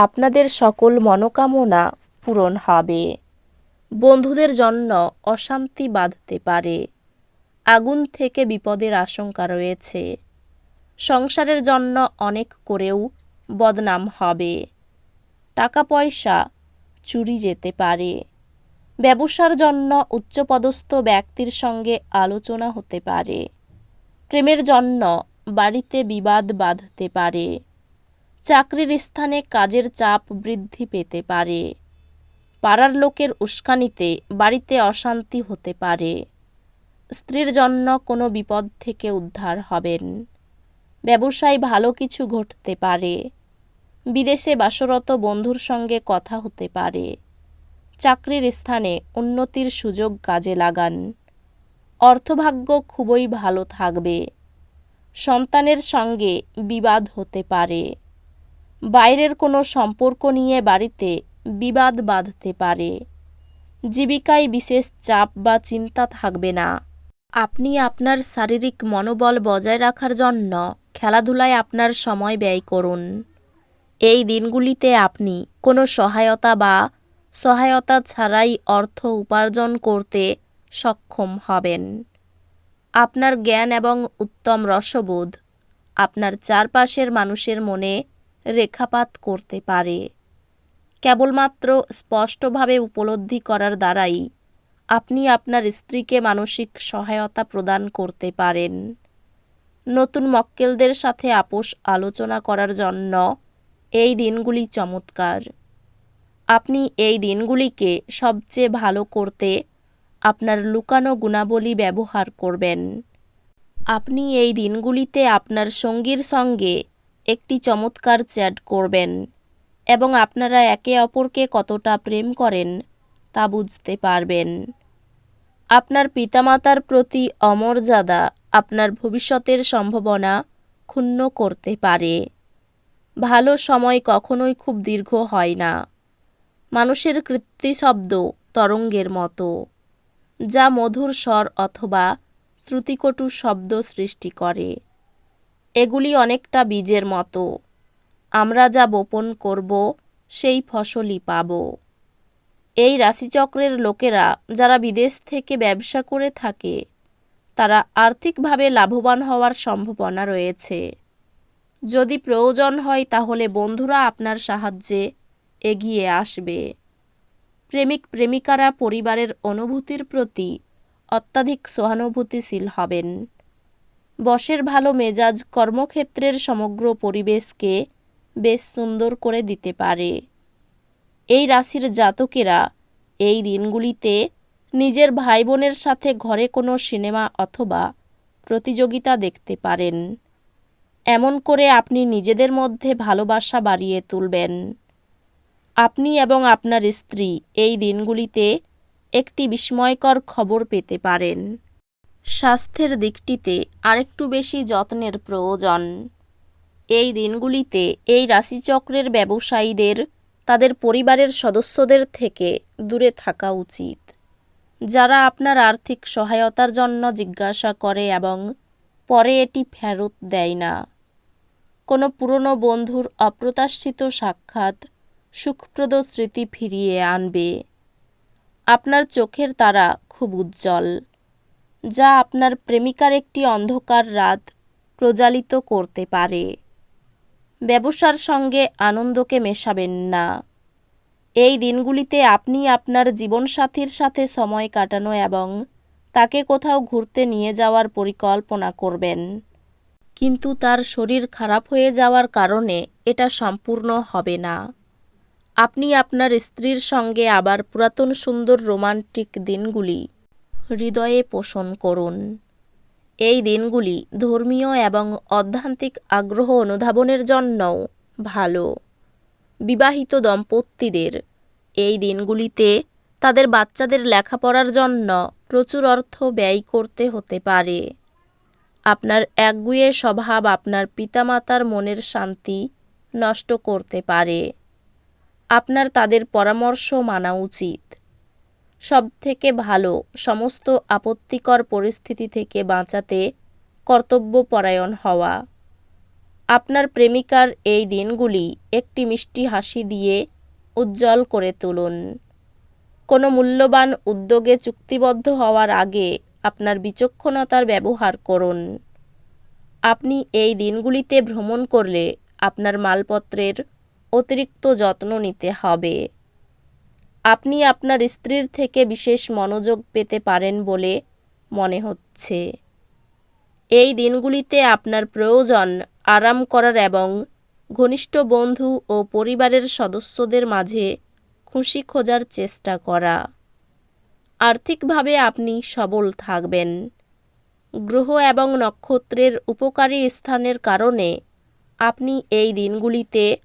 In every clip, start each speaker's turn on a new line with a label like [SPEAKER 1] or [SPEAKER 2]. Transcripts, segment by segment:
[SPEAKER 1] আপনাদের সকল মনোকামনা পূরণ হবে। বন্ধুদের জন্য অশান্তি বাঁধতে পারে। আগুন থেকে বিপদের আশঙ্কা রয়েছে। সংসারের জন্য অনেক করেও বদনাম হবে। টাকা পয়সা চুরি যেতে পারে। ব্যবসার জন্য উচ্চপদস্থ ব্যক্তির সঙ্গে আলোচনা হতে পারে। প্রেমের জন্য বাড়িতে বিবাদ বাঁধতে পারে। চাকরির স্থানে কাজের চাপ বৃদ্ধি পেতে পারে। পাড়ার লোকের উস্কানিতে বাড়িতে অশান্তি হতে পারে। স্ত্রীর জন্য কোনো বিপদ থেকে উদ্ধার হবেন। ব্যবসায় ভালো কিছু ঘটতে পারে। বিদেশে বাসরত বন্ধুর সঙ্গে কথা হতে পারে। চাকরির স্থানে উন্নতির সুযোগ কাজে লাগান। অর্থভাগ্য খুবই ভালো থাকবে। সন্তানের সঙ্গে বিবাদ হতে পারে। বাইরের কোনো সম্পর্ক নিয়ে বাড়িতে বিবাদ বাঁধতে পারে। জীবিকায় বিশেষ চাপ বা চিন্তা থাকবে না। আপনি আপনার শারীরিক মনোবল বজায় রাখার জন্য খেলাধুলায় আপনার সময় ব্যয় করুন। এই দিনগুলিতে আপনি কোনো সহায়তা বা সহায়তা ছাড়াই অর্থ উপার্জন করতে সক্ষম হবেন। আপনার জ্ঞান এবং উত্তম রসবোধ আপনার চারপাশের মানুষের মনে রেখাপাত করতে পারে। কেবলমাত্র স্পষ্টভাবে উপলব্ধি করার দ্বারাই আপনি আপনার স্ত্রীকে মানসিক সহায়তা প্রদান করতে পারেন। নতুন মক্কেলদের সাথে আপোষ আলোচনা করার জন্য এই দিনগুলি চমৎকার। আপনি এই দিনগুলিকে সবচেয়ে ভালো করতে আপনার লুকানো গুণাবলী ব্যবহার করবেন। আপনি এই দিনগুলিতে আপনার সঙ্গীর সঙ্গে একটি চমৎকার চ্যাট করবেন এবং আপনারা একে অপরকে কতটা প্রেম করেন তা বুঝতে পারবেন। আপনার পিতামাতার প্রতি অমর্যাদা আপনার ভবিষ্যতের সম্ভাবনা ক্ষুণ্ণ করতে পারে। ভালো সময় কখনোই খুব দীর্ঘ হয় না। মানুষের কৃত্রিম শব্দ তরঙ্গের মতো, যা মধুর স্বর অথবা শ্রুতিকটু শব্দ সৃষ্টি করে। এগুলি অনেকটা বীজের মতো। আমরা যা বপন করব, সেই ফসলই পাব। এই রাশিচক্রের লোকেরা যারা বিদেশ থেকে ব্যবসা করে থাকে, তারা আর্থিকভাবে লাভবান হওয়ার সম্ভাবনা রয়েছে। যদি প্রয়োজন হয়, তাহলে বন্ধুরা আপনার সাহায্যে এগিয়ে আসবে। প্রেমিক প্রেমিকারা পরিবারের অনুভূতির প্রতি অত্যাধিক সহানুভূতিশীল হবেন। বসের ভালো মেজাজ কর্মক্ষেত্রের সমগ্র পরিবেশকে বেশ সুন্দর করে দিতে পারে। এই রাশির জাতকেরা এই দিনগুলিতে নিজের ভাই বোনের সাথে ঘরে কোনো সিনেমা অথবা প্রতিযোগিতা দেখতে পারেন। এমন করে আপনি নিজেদের মধ্যে ভালোবাসা বাড়িয়ে তুলবেন। আপনি এবং আপনার স্ত্রী এই দিনগুলিতে একটি বিস্ময়কর খবর পেতে পারেন। স্বাস্থ্যের দিকটিতে আরেকটু বেশি যত্নের প্রয়োজন। এই দিনগুলিতে এই রাশিচক্রের ব্যবসায়ীদের, তাদের পরিবারের সদস্যদের থেকে দূরে থাকা উচিত। যারা আপনার আর্থিক সহায়তার জন্য জিজ্ঞাসা করে এবং পরে এটি ফেরত দেয় না। কোনো পুরনো বন্ধুর অপ্রত্যাশিত সাক্ষাৎ সুখপ্রদ স্মৃতি ফিরিয়ে আনবে। আপনার চোখের তারা খুব উজ্জ্বল। যা আপনার প্রেমিকার একটি অন্ধকার রাত প্রজ্বালিত করতে পারে। ব্যবসার সঙ্গে আনন্দকে মেশাবেন না। এই দিনগুলিতে আপনি আপনার জীবনসাথীর সাথে সময় কাটানো এবং তাকে কোথাও ঘুরতে নিয়ে যাওয়ার পরিকল্পনা করবেন। কিন্তু তার শরীর খারাপ হয়ে যাওয়ার কারণে এটা সম্পূর্ণ হবে না। আপনি আপনার স্ত্রীর সঙ্গে আবার পুরাতন সুন্দর রোমান্টিক দিনগুলি হৃদয়ে পোষণ করুন। এই দিনগুলি ধর্মীয় এবং অধ্যান্তিক আগ্রহ অনুধাবনের জন্যও ভালো। বিবাহিত দম্পতিদের এই দিনগুলিতে তাদের বাচ্চাদের লেখাপড়ার জন্য প্রচুর অর্থ ব্যয় করতে হতে পারে। আপনার একগুয়ে স্বভাব আপনার পিতামাতার মনের শান্তি নষ্ট করতে পারে। আপনার তাদের পরামর্শ মানা উচিত। সব থেকে ভালো সমস্ত আপত্তিকর পরিস্থিতি থেকে বাঁচাতে কর্তব্যপরায়ণ হওয়া। আপনার প্রেমিকার এই দিনগুলি একটি মিষ্টি হাসি দিয়ে উজ্জ্বল করে তুলুন। কোনো মূল্যবান উদ্যোগে চুক্তিবদ্ধ হওয়ার আগে আপনার বিচক্ষণতার ব্যবহার করুন। আপনি এই দিনগুলিতে ভ্রমণ করলে আপনার মালপত্রের অতিরিক্ত যত্ন নিতে হবে। আপনি আপনার স্ত্রীর থেকে বিশেষ মনোযোগ পেতে পারেন বলে মনে হচ্ছে। এই দিনগুলিতে আপনার প্রয়োজন আরাম করার এবং ঘনিষ্ঠ বন্ধু ও পরিবারের সদস্যদের মাঝে খুশি খোঁজার চেষ্টা করা। আর্থিকভাবে আপনি সবল থাকবেন। গ্রহ এবং নক্ষত্রের উপকারী স্থানের কারণে আপনি এই দিনগুলিতে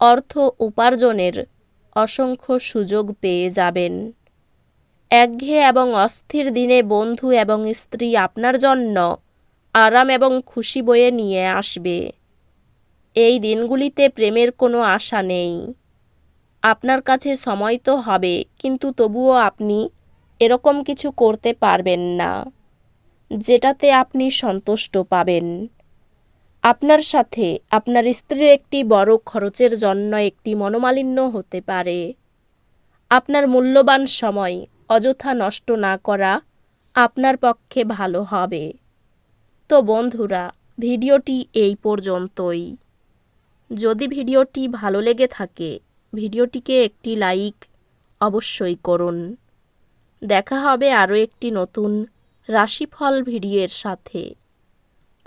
[SPEAKER 1] অর্থ উপার্জনের অসংখ্য সুযোগ পেয়ে যাবেন। একঘেয়ে এবং অস্থির দিনে বন্ধু এবং স্ত্রী আপনার জন্য আরাম এবং খুশি বয়ে নিয়ে আসবে। এই দিনগুলিতে প্রেমের কোনো আশা নেই। আপনার কাছে সময় তো হবে, কিন্তু তবুও আপনি এরকম কিছু করতে পারবেন না, যেটাতে আপনি সন্তুষ্ট পাবেন। আপনার সাথে আপনার স্ত্রীর একটি বড় খরচের জন্য একটি মনোমালিন্য হতে পারে। আপনার মূল্যবান সময় অযথা নষ্ট না করা আপনার পক্ষে ভালো হবে। তো বন্ধুরা, ভিডিওটি এই পর্যন্তই। যদি ভিডিওটি ভালো লেগে থাকে, ভিডিওটিকে একটি লাইক অবশ্যই করুন। দেখা হবে আরও একটি নতুন রাশিফল ভিডিওর সাথে।